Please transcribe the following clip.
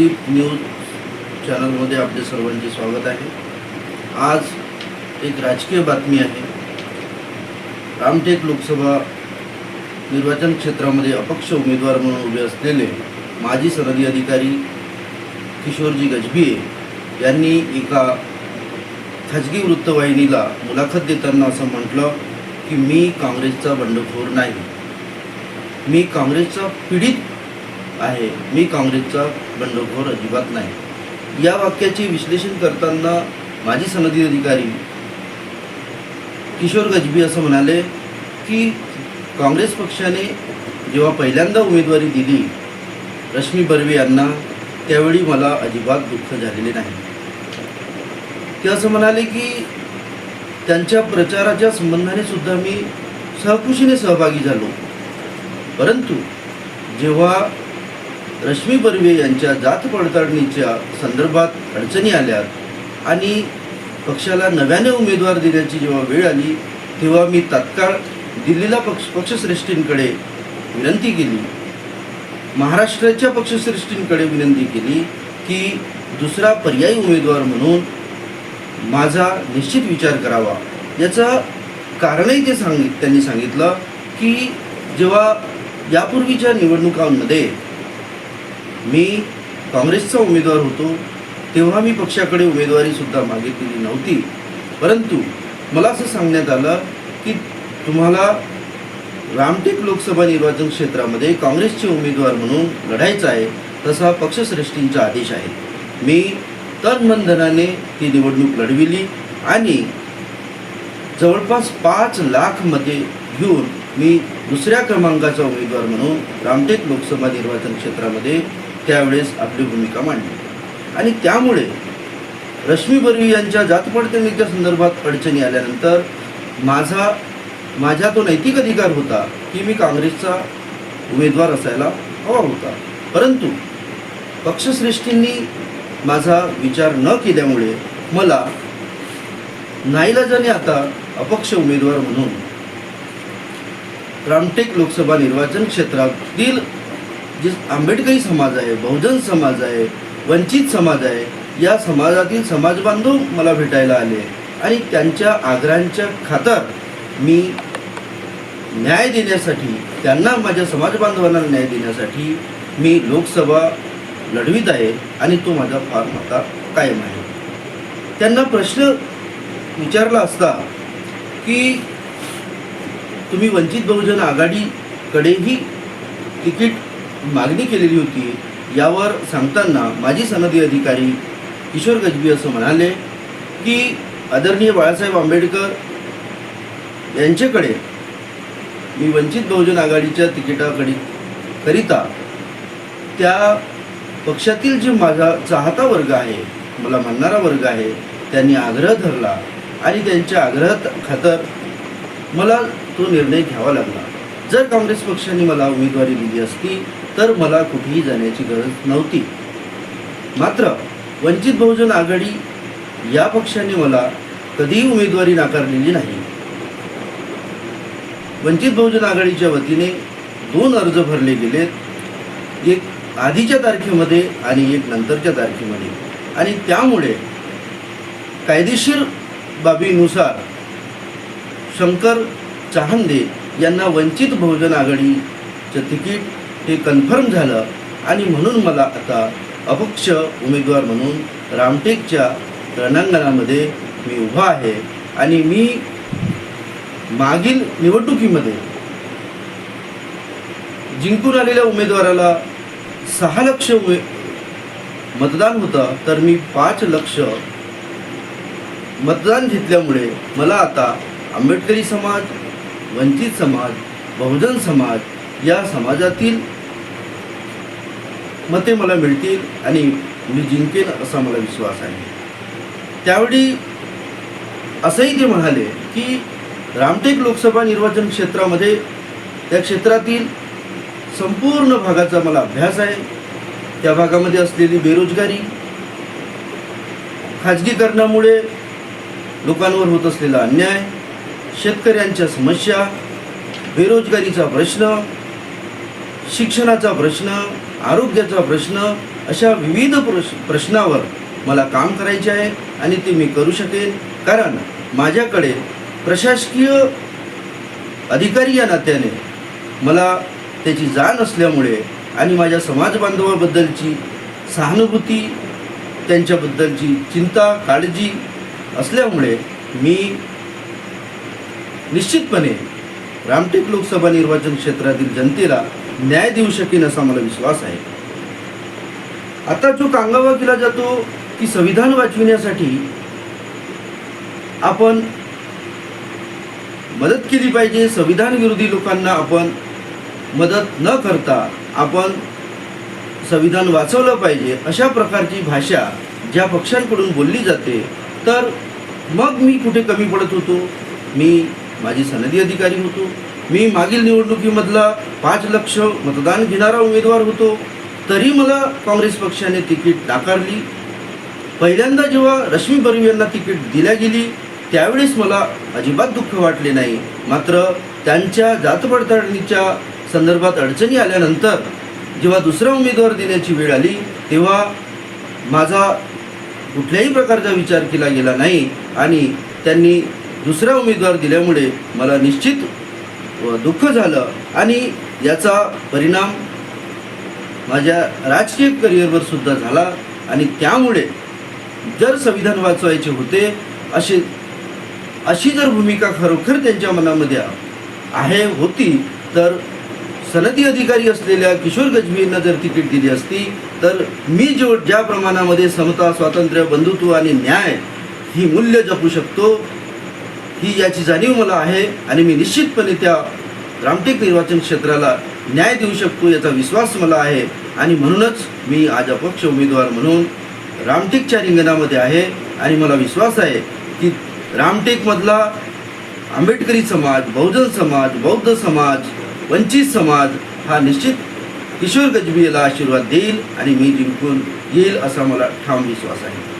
Pradeep news चॅनलमध्ये आपले सर्वांचे स्वागत आहे. आज एक राजकीय बातमी आहे. रामटेक लोकसभा निर्वाचन क्षेत्रामध्ये अपक्ष उमेदवार म्हणून उभे असलेले माजी सनदी अधिकारी किशोरजी गजबीये यांनी एका खाजगी वृत्तवाहिनीला मुलाखत देताना असं म्हटलं की मी काँग्रेसचा बंडखोर नाही. मी काँग्रेसचा पीडित आहे. मी काँग्रेसचा बंडखोर अजिबात नाही. या वाक्याचे विश्लेषण करताना माजी सनदी अधिकारी किशोर गजबी असं म्हणाले की काँग्रेस पक्षाने जेव्हा पहिल्यांदा उमेदवारी दिली रश्मी बर्वे यांना त्यावेळी मला अजिबात दुःख झालेले नाही. ते असं म्हणाले की त्यांच्या प्रचाराच्या संबंधाने सुद्धा मी सहकुशीने सहभागी झालो. परंतु जेव्हा रश्मी बर्वे यांच्या जात पडताळणीच्या संदर्भात अडचणी आल्या आणि पक्षाला नव्याने उमेदवार देण्याची जेव्हा वेळ आली तेव्हा मी तात्काळ दिल्लीला पक्ष पक्षश्रेष्ठींकडे विनंती केली. महाराष्ट्राच्या पक्षश्रेष्ठींकडे विनंती केली की दुसरा पर्यायी उमेदवार म्हणून माझा निश्चित विचार करावा. याचं कारणही ते सांगित त्यांनी सांगितलं की जेव्हा यापूर्वीच्या निवडणुकांमध्ये मी काँग्रेसचा उमेदवार होतो तेव्हा मी पक्षाकडे उमेदवारीसुद्धा मागितलेली नव्हती. परंतु मला असं सांगण्यात आलं की तुम्हाला रामटेक लोकसभा निर्वाचन क्षेत्रामध्ये काँग्रेसचे उमेदवार म्हणून लढायचं आहे तसा पक्षश्रेष्ठींचा आदेश आहे. मी तन ती निवडणूक लढविली आणि जवळपास पाच लाख मते घेऊन मी दुसऱ्या क्रमांकाचा उमेदवार म्हणून रामटेक लोकसभा निर्वाचन क्षेत्रामध्ये त्यावेळेस आपली भूमिका मांडली. आणि त्यामुळे रश्मी बर्वी यांच्या जातपडतेच्या संदर्भात अडचणी आल्यानंतर माझा माझा तो नैतिक अधिकार होता की मी काँग्रेसचा उमेदवार असायला हवा होता. परंतु पक्षश्रेष्ठींनी माझा विचार न केल्यामुळे मला नाईलाजाने आता अपक्ष उमेदवार म्हणून रामटेक लोकसभा निर्वाचन क्षेत्रातील जे आंबेडकरी समाज आहे बहुजन समाज आहे वंचित समाज आहे या समाजातील समाजबांधव मला भेटायला आले. आणि त्यांच्या आग्रहांच्या खातर मी न्याय देण्यासाठी त्यांना माझ्या समाजबांधवांना न्याय देण्यासाठी मी लोकसभा लढवीत आहे आणि तो माझा फार मोठा कायम आहे. त्यांना प्रश्न विचारला असता की तुम्ही वंचित बहुजन आघाडीकडेही तिकीट मागणी केलेली होती. यावर सांगताना माजी सनदी अधिकारी किशोर गजबी असं म्हणाले की आदरणीय बाळासाहेब आंबेडकर यांच्याकडे मी वंचित बहुजन आघाडीच्या तिकिटाकडे करिता त्या पक्षातील जे माझा चाहता वर्ग आहे मला म्हणणारा वर्ग आहे त्यांनी आग्रह धरला आणि त्यांच्या आग्रह खातर मला तो निर्णय घ्यावा लागला. जर काँग्रेस पक्षाने मला उमेदवारी दिली असती तर मला कुठेही जाण्याची गरज नव्हती. मात्र वंचित बहुजन आघाडी या पक्षाने मला कधीही उमेदवारी नाकारलेली नाही. वंचित बहुजन आघाडीच्या वतीने दोन अर्ज भरले गेलेत. एक आधीच्या तारखेमध्ये आणि एक नंतरच्या तारखेमध्ये. आणि त्यामुळे कायदेशीर बाबीनुसार शंकर चाहंदे यांना वंचित बहुजन आघाडीचं तिकीट हे कन्फर्म झालं आणि म्हणून मला आता अपक्ष उमेदवार म्हणून रामटेकच्या रणांगणामध्ये मी उभा आहे आणि मी मागील निवडणुकीमध्ये जिंकून आलेल्या उमेदवाराला सहा लक्ष उमे मतदान होतं तर मी पाच लक्ष मतदान घेतल्यामुळे मला आता आंबेडकरी समाज वंचित समाज बहुजन समाज या समाजातील मते मला मिळतील आणि मी जिंकेन असा मला विश्वास आहे. त्यावेळी असंही ते म्हणाले की रामटेक लोकसभा निर्वाचन क्षेत्रामध्ये त्या क्षेत्रातील संपूर्ण भागाचा मला अभ्यास आहे. त्या भागामध्ये असलेली बेरोजगारी खाजगीकरणामुळे लोकांवर होत असलेला अन्याय शेतकऱ्यांच्या समस्या बेरोजगारीचा प्रश्न शिक्षणाचा प्रश्न आरोग्याचा प्रश्न अशा विविध प्रश प्रश्नावर मला काम करायचे आहे आणि ते मी करू शकेन. कारण माझ्याकडे प्रशासकीय अधिकारी या नात्याने मला त्याची जाण असल्यामुळे आणि माझ्या समाजबांधवाबद्दलची सहानुभूती त्यांच्याबद्दलची चिंता काळजी असल्यामुळे मी निश्चितपणे रामटेक लोकसभा निर्वाचन क्षेत्रातील जनतेला न्याय देऊ शकेन असा मला विश्वास आहे. आता जो कांगावा केला जातो की संविधान वाचविण्यासाठी आपण मदत केली पाहिजे. संविधान विरोधी लोकांना आपण मदत न करता आपण संविधान वाचवलं पाहिजे. अशा प्रकारची भाषा ज्या पक्षांकडून बोलली जाते तर मग मी कुठे कमी पडत होतो? मी माझी सनदी अधिकारी होतो. मी मागील निवडणुकीमधला पाच लक्ष मतदान घेणारा उमेदवार होतो. तरी मला काँग्रेस पक्षाने तिकीट नाकारली. पहिल्यांदा जेव्हा रश्मी बर्वे यांना तिकीट दिल्या गेली त्यावेळेस मला अजिबात दुःख वाटले नाही. मात्र त्यांच्या जात पडताळणीच्या संदर्भात अडचणी आल्यानंतर जेव्हा दुसरा उमेदवार देण्याची वेळ आली तेव्हा माझा कुठल्याही प्रकारचा विचार केला गेला नाही आणि त्यांनी दुसरा उमेदवार दिल्यामुळे मला निश्चित दुःख झालं आणि याचा परिणाम माझ्या राजकीय करिअरवर सुद्धा झाला आणि त्यामुळे जर संविधान वाचवायचे होते असे अशी जर भूमिका खरोखर त्यांच्या मनामध्ये आहे होती तर सनदी अधिकारी असलेल्या किशोर गजबींना जर तिकीट दिली असती तर मी जो ज्या प्रमाणामध्ये समता स्वातंत्र्य बंधुत्व आणि न्याय ही मूल्य जपू शकतो ही याची जाणीव मला आहे आणि मी निश्चितपणे त्या रामटेक निर्वाचन क्षेत्राला न्याय देऊ शकतो याचा विश्वास मला आहे. आणि म्हणूनच मी आज अपक्ष उमेदवार म्हणून रामटेकच्या रिंगणामध्ये आहे आणि मला विश्वास आहे की रामटेकमधला आंबेडकरी समाज बहुजन समाज बौद्ध समाज वंचित समाज हा निश्चित किशोर गजबी याला आशीर्वाद देईल आणि मी जिंकून येईल असा मला ठाम विश्वास आहे.